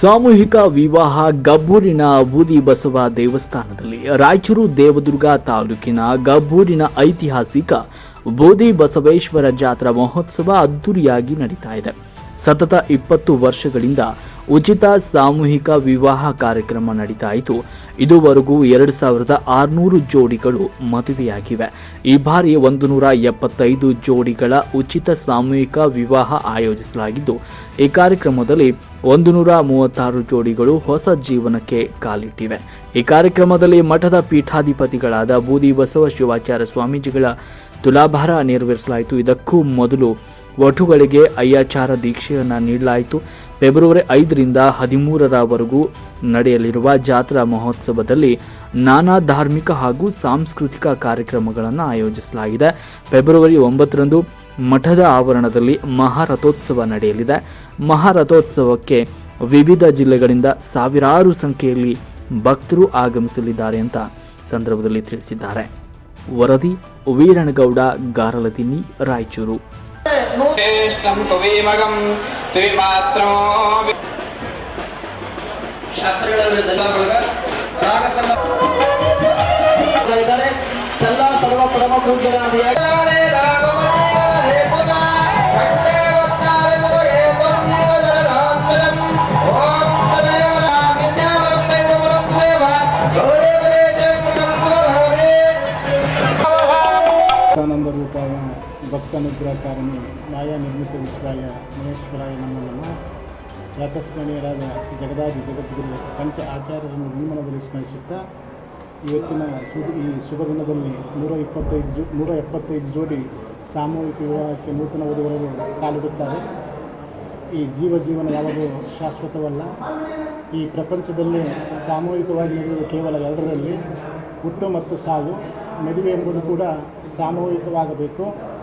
ಸಾಮೂಹಿಕ ವಿವಾಹ ಗಬ್ಬೂರಿನ ಬೂದಿ ಬಸವ ದೇವಸ್ಥಾನದಲ್ಲಿ ರಾಯಚೂರು ದೇವದುರ್ಗ ತಾಲೂಕಿನ ಗಬ್ಬೂರಿನ ಐತಿಹಾಸಿಕ ಬೂದಿ ಬಸವೇಶ್ವರ ಜಾತ್ರಾ ಮಹೋತ್ಸವ ಅದ್ದೂರಿಯಾಗಿ ನಡೀತಾ ಇದೆ. ಸತತ ಇಪ್ಪತ್ತು ವರ್ಷಗಳಿಂದ ಉಚಿತ ಸಾಮೂಹಿಕ ವಿವಾಹ ಕಾರ್ಯಕ್ರಮ ನಡೀತಾ ಇದ್ದು, ಇದುವರೆಗೂ ಎರಡು ಸಾವಿರದ ಆರುನೂರು ಜೋಡಿಗಳು ಮದುವೆಯಾಗಿವೆ. ಈ ಬಾರಿ ಒಂದು ನೂರ ಎಪ್ಪತ್ತೈದು ಜೋಡಿಗಳ ಉಚಿತ ಸಾಮೂಹಿಕ ವಿವಾಹ ಆಯೋಜಿಸಲಾಗಿದ್ದು, ಈ ಕಾರ್ಯಕ್ರಮದಲ್ಲಿ ಒಂದು ನೂರ ಮೂವತ್ತಾರು ಜೋಡಿಗಳು ಹೊಸ ಜೀವನಕ್ಕೆ ಕಾಲಿಟ್ಟಿವೆ. ಈ ಕಾರ್ಯಕ್ರಮದಲ್ಲಿ ಮಠದ ಪೀಠಾಧಿಪತಿಗಳಾದ ಬೂದಿ ಬಸವ ಶಿವಾಚಾರ್ಯ ಸ್ವಾಮೀಜಿಗಳ ತುಲಾಭಾರ ನೆರವೇರಿಸಲಾಯಿತು. ಇದಕ್ಕೂ ಮೊದಲು ವಧುಗಳಿಗೆ ಅಯ್ಯಾಚಾರ ದೀಕ್ಷೆಯನ್ನು ನೀಡಲಾಯಿತು. ಫೆಬ್ರವರಿ ಐದರಿಂದ ಹದಿಮೂರರವರೆಗೂ ನಡೆಯಲಿರುವ ಜಾತ್ರಾ ಮಹೋತ್ಸವದಲ್ಲಿ ನಾನಾ ಧಾರ್ಮಿಕ ಹಾಗೂ ಸಾಂಸ್ಕೃತಿಕ ಕಾರ್ಯಕ್ರಮಗಳನ್ನು ಆಯೋಜಿಸಲಾಗಿದೆ. ಫೆಬ್ರವರಿ ಒಂಬತ್ತರಂದು ಮಠದ ಆವರಣದಲ್ಲಿ ಮಹಾರಥೋತ್ಸವ ನಡೆಯಲಿದೆ. ಮಹಾರಥೋತ್ಸವಕ್ಕೆ ವಿವಿಧ ಜಿಲ್ಲೆಗಳಿಂದ ಸಾವಿರಾರು ಸಂಖ್ಯೆಯಲ್ಲಿ ಭಕ್ತರು ಆಗಮಿಸಲಿದ್ದಾರೆ ಅಂತ ಸಂದರ್ಭದಲ್ಲಿ ತಿಳಿಸಿದ್ದಾರೆ. ವರದಿ ವೀರಣಗೌಡ ಗಾರಲತಿನಿ ರಾಯಚೂರು. ೇಷ್ಟಂ ತುವೀಮಗಂ ತುವಿಮಾತ್ರಮೋ ಇದ್ದಾರೆ ಎಲ್ಲ ಸರ್ವ ಪರಮ ಪೂಜ್ಯರಾದ ಭಕ್ತನುಗ್ರಹಕಾರಣಿ ಮಾಯಾ ನಿರ್ಮಿತ ವಿಶ್ವಾಯ ಮಹೇಶ್ವರಾಯ ನಮ್ಮ ನಮ. ಯಾತಸ್ಮರಣೀಯರಾದ ಜಗದಾದಿ ಜಗದ್ಗುರು ಪಂಚ ಆಚಾರ್ಯರನ್ನು ನಿರ್ಮಲದಲ್ಲಿ ಸ್ಮರಿಸುತ್ತಾ, ಇವತ್ತಿನ ಸು ಈ ಶುಭ ದಿನದಲ್ಲಿ ನೂರ ಇಪ್ಪತ್ತೈದು ಜೋ, ನೂರ ಎಪ್ಪತ್ತೈದು ಜೋಡಿ ಸಾಮೂಹಿಕ ವಿವಾಹಕ್ಕೆ ನೂತನ ವಧುವರರು ಕಾಲಿಡುತ್ತಾರೆ. ಈ ಜೀವ ಜೀವನ ಯಾವುದು ಶಾಶ್ವತವಲ್ಲ. ಈ ಪ್ರಪಂಚದಲ್ಲಿ ಸಾಮೂಹಿಕವಾಗಿ ನಡೆಯುವುದು ಕೇವಲ ಎರಡರಲ್ಲಿ, ಹುಟ್ಟು ಮತ್ತು ಸಾವು. ಮದುವೆ ಎಂಬುದು ಕೂಡ ಸಾಮೂಹಿಕವಾಗಬೇಕು.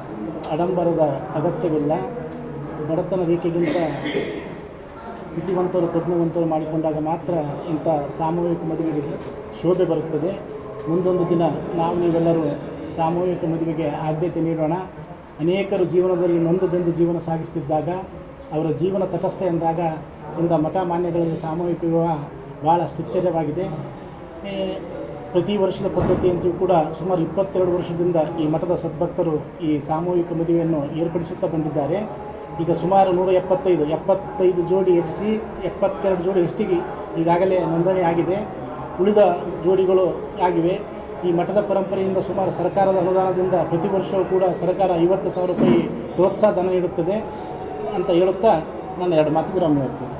ಆಡಂಬರದ ಅಗತ್ಯವಿಲ್ಲ. ಬಡತನ ರೇಖೆಗಿಂತ ಸ್ಥಿತಿವಂತರು, ಪ್ರಜ್ಞವಂತರು ಮಾಡಿಕೊಂಡಾಗ ಮಾತ್ರ ಇಂಥ ಸಾಮೂಹಿಕ ಮದುವೆಗೆ ಶೋಭೆ ಬರುತ್ತದೆ. ಮುಂದೊಂದು ದಿನ ನಾವು ನೀವೆಲ್ಲರೂ ಸಾಮೂಹಿಕ ಮದುವೆಗೆ ಆದ್ಯತೆ ನೀಡೋಣ. ಅನೇಕರು ಜೀವನದಲ್ಲಿ ನೊಂದು ಬೆಂದು ಜೀವನ ಸಾಗಿಸುತ್ತಿದ್ದಾಗ, ಅವರ ಜೀವನ ತಟಸ್ಥ ಎಂದಾಗ ಇಂಥ ಮಠ ಮಾನ್ಯಗಳಲ್ಲಿ ಸಾಮೂಹಿಕ ವಿವಾಹ ಭಾಳ ಸುಸ್ಥಿರವಾಗಿದೆ ಪ್ರತಿ ವರ್ಷದ ಪದ್ಧತಿಯಂತೆಯೂ ಕೂಡ ಸುಮಾರು ಇಪ್ಪತ್ತೆರಡು ವರ್ಷದಿಂದ ಈ ಮಠದ ಸದ್ಭಕ್ತರು ಈ ಸಾಮೂಹಿಕ ಮದುವೆಯನ್ನು ಏರ್ಪಡಿಸುತ್ತಾ ಬಂದಿದ್ದಾರೆ. ಈಗ ಸುಮಾರು ನೂರ ಎಪ್ಪತ್ತೈದು ಎಪ್ಪತ್ತೈದು ಜೋಡಿ ಎಸ್ ಸಿ, ಎಪ್ಪತ್ತೆರಡು ಜೋಡಿ ಎಸ್ ಟಿಗೆ ಈಗಾಗಲೇ ನೋಂದಣಿ ಆಗಿದೆ. ಉಳಿದ ಜೋಡಿಗಳು ಆಗಿವೆ. ಈ ಮಠದ ಪರಂಪರೆಯಿಂದ ಸುಮಾರು ಸರ್ಕಾರದ ಅನುದಾನದಿಂದ ಪ್ರತಿ ವರ್ಷವೂ ಕೂಡ ಸರ್ಕಾರ ಐವತ್ತು ಸಾವಿರ ರೂಪಾಯಿ ಪ್ರೋತ್ಸಾಹ ಧನ ನೀಡುತ್ತದೆ ಅಂತ ಹೇಳುತ್ತಾ ನನ್ನ ಎರಡು ಮಾತು ವಿರಾಮ ಹೇಳ್ತೇನೆ.